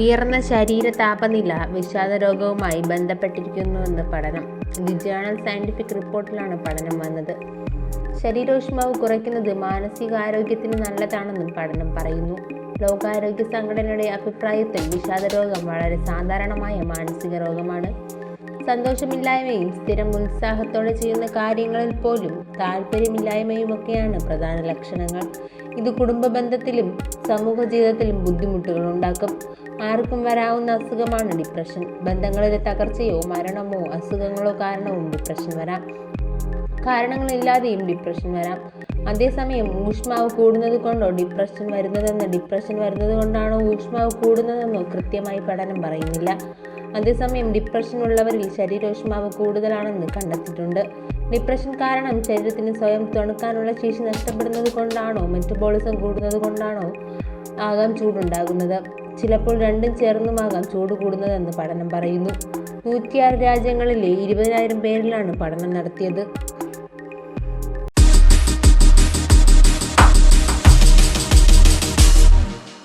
ഉയർന്ന ശരീര താപനില വിഷാദ രോഗവുമായി ബന്ധപ്പെട്ടിരിക്കുന്നുവെന്ന് പഠനം. ദി ജേണൽ സയന്റിഫിക് റിപ്പോർട്ടിലാണ് പഠനം വന്നത്. ശരീരോഷ്മാവ് കുറയ്ക്കുന്നത് മാനസികാരോഗ്യത്തിന് നല്ലതാണെന്നും പഠനം പറയുന്നു. ലോകാരോഗ്യ സംഘടനയുടെ അഭിപ്രായത്തിൽ വിഷാദരോഗം വളരെ സാധാരണമായ മാനസിക രോഗമാണ്. സന്തോഷമില്ലായ്മയും സ്ഥിരം ഉത്സാഹത്തോടെ ചെയ്യുന്ന കാര്യങ്ങളിൽ പോലും താല്പര്യമില്ലായ്മയുമൊക്കെയാണ് പ്രധാന ലക്ഷണങ്ങൾ. ഇത് കുടുംബ ബന്ധത്തിലും സമൂഹ ജീവിതത്തിലും ബുദ്ധിമുട്ടുകൾ ഉണ്ടാക്കും. ആർക്കും വരാവുന്ന അസുഖമാണ് ഡിപ്രഷൻ ബന്ധങ്ങളിലെ തകർച്ചയോ മരണമോ അസുഖങ്ങളോ കാരണവും ഡിപ്രഷൻ വരാം. കാരണങ്ങളില്ലാതെയും ഡിപ്രഷൻ വരാം. അതേസമയം ഊഷ്മാവ് കൂടുന്നത് കൊണ്ടോ ഡിപ്രഷൻ വരുന്നതെന്ന് ഡിപ്രഷൻ വരുന്നത് കൊണ്ടാണോ ഊഷ്മാവ് കൂടുന്നതെന്നോ കൃത്യമായി പഠനം പറയുന്നില്ല. അതേസമയം ഡിപ്രഷൻ ഉള്ളവരിൽ ശരീരോഷ്മാവ് കൂടുതലാണെന്ന് കണ്ടെത്തിയിട്ടുണ്ട്. ഡിപ്രഷൻ കാരണം ശരീരത്തിന് സ്വയം തണുക്കാനുള്ള ശേഷി നഷ്ടപ്പെടുന്നത് കൊണ്ടാണോ മെറ്റബോളിസം കൂടുന്നത് കൊണ്ടാണോ ആകാം ചൂടുണ്ടാകുന്നത്. ചിലപ്പോൾ രണ്ടും ചേർന്നുമാകാം ചൂട് കൂടുന്നതെന്ന് പഠനം പറയുന്നു. നൂറ്റിയാറ് രാജ്യങ്ങളിലെ ഇരുപതിനായിരം പേരിലാണ് പഠനം നടത്തിയത്.